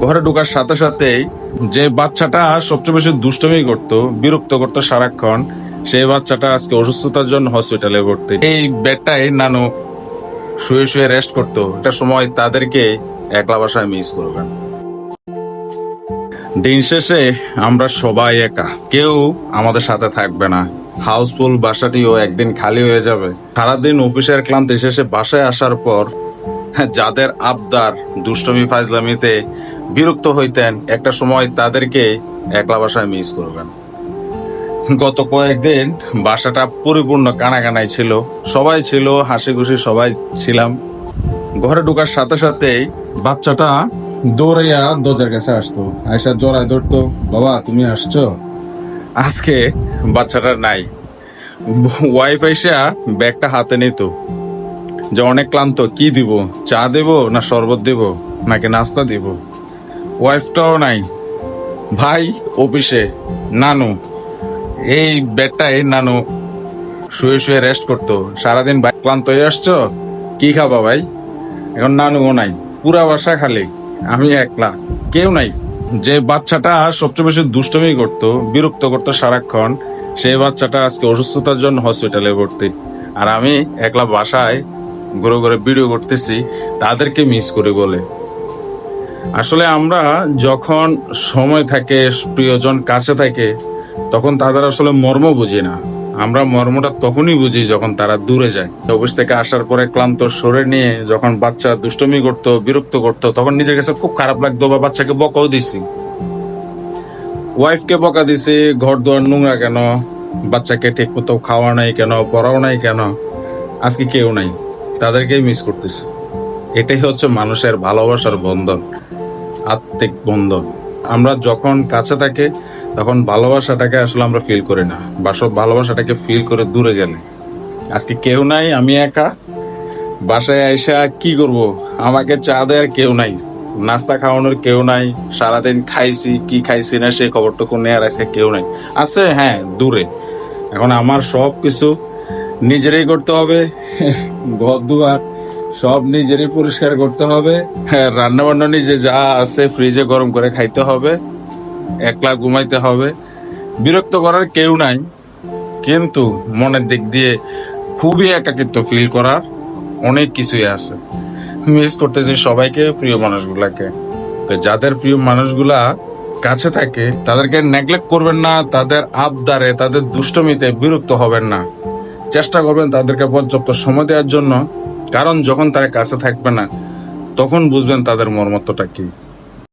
ঘরে ঢোকার সাথে সাথেই যে বাচ্চাটা সবচেয়ে বেশি দুষ্টমি করতো, বিরক্ত করতো সারাক্ষণ, সেই বাচ্চাটা আজকে অসুস্থতার জন্য হসপিটালে ভর্তি। এই বেডটাই নানু শুয়ে শুয়ে রেস্ট করতো। একটা সময় তাদেরকে একলা বাসায় মিস করবেন দিন শেষে আমরা সবাই একা। কেউ আমাদের সাথে থাকবে না। হাউসফুল বাসাটিও একদিন খালি হয়ে যাবে। সারাদিন অফিসের ক্লান্তি শেষে বাসায় আসার পর যাদের আবদার দুষ্টমি ফাজলামিতে বিরক্ত হইতেন, একটা সময় তাদেরকে একলা বাসায় মিস করবেন। গত কয়েকদিন বাসাটা পরিপূর্ণ কানাকানাই ছিল। সবাই ছিল হাসি খুশি সবাই ছিলাম। ঘরে ঢোকার সাথে সাথেই বাচ্চাটা দৌড়াইয়া দরজার কাছে আসতো। আয়সা জড়ায় ধরতো, বাবা, তুমি আসছো? আজকে বাচ্চাটা নাই। ওয়াইফ আইসা ব্যাগটা হাতে নিত। যে অনেক ক্লান্ত, কি দিব? চা দেব না শরবত দেব? নাকি নাস্তা দিব? ওয়াইফটাও নাই। ভাই অফিসে, নানু। এই বেডটাই নানু শুয়ে শুয়ে রেস্ট করতো। সারাদিন ভাই ক্লান্ত হয়ে আসছো? কি খাবা ভাই? এখন নানুও নাই। পুরা বাসা খালি। আমি একলা। কেউ নাই। যে বাচ্চাটা সবচেয়ে বেশি দুষ্টমি করতো, বিরক্ত করতো সারাক্ষণ, সেই বাচ্চাটা আজকে অসুস্থতার জন্য হসপিটালে ভর্তি। আর আমি একলা বাসায় ঘুরে ঘুরে ভিডিও করতেছি, তাদেরকে মিস করে বলে। আসলে আমরা যখন সময় থাকে, প্রিয়জন কাছে থাকে, তখন তাদের আসলে মর্ম বুঝি না। আমরা মর্মটা তখনই বুঝি যখন তারা দূরে যায়। অফিস থেকে আসার পরে ক্লান্ত সরে নিয়ে যখন বাচ্চা দুষ্টমি করতো, বিরক্ত করতো, তখন নিজের কাছে খুব খারাপ লাগতো, বা বাচ্চাকে বকাও দিছি। ওয়াইফকে বকা দিছি, ঘর দুয়ার নোংরা কেন? বাচ্চাকে ঠিক মতো খাওয়া নাই কেন? পড়াও নাই কেন? আজকে কেউ নাই। তাদেরকেই মিস করতেছি। এটাই হচ্ছে মানুষের ভালোবাসার বন্ধন, আত্মিক বন্ধন। আমরা যখন কাছে থাকে, তখন ভালোবাসাটাকে আসলে আমরা ফিল করি না। বা সব ভালোবাসাটাকে ফিল করে দূরে গেলে। আজকে কেউ নাই, আমি একা। বাসায় আইসা কি করব? আমাকে চা দেওয়ার কেউ নাই। নাস্তা খাওয়ানোর কেউ নাই। সারাদিন খাইছি, কি খাইছি না, সেই খবরটুকু নেওয়ার আছে কেউ নাই। আছে হ্যাঁ দূরে। এখন আমার সব কিছু নিজেরই করতে হবে। ঘর দুয়ার সব নিজেরই পরিষ্কার করতে হবে। হ্যাঁ রান্না বান্না নিজে যা আছে ফ্রিজে গরম করে খাইতে হবে। একলা ঘুমাইতে হবে। বিরক্ত করার কেউ নাই। কিন্তু মনের দিক দিয়ে খুবই একাকিত্ব ফিল করার অনেক কিছুই আছে। মিস করতেছি সবাইকে প্রিয় মানুষগুলাকে। তো যাদের প্রিয় মানুষগুলা কাছে থাকে তাদেরকে নেগলেক্ট করবেন না তাদের আবদারে তাদের দুষ্টমিতে বিরক্ত হবেন না। চেষ্টা করবেন তাদেরকে পর্যাপ্ত সময় দেওয়ার জন্য। কারণ যখন তারা কাছে থাকবে না, তখন বুঝবেন তাদের মর্মত্বটা কি।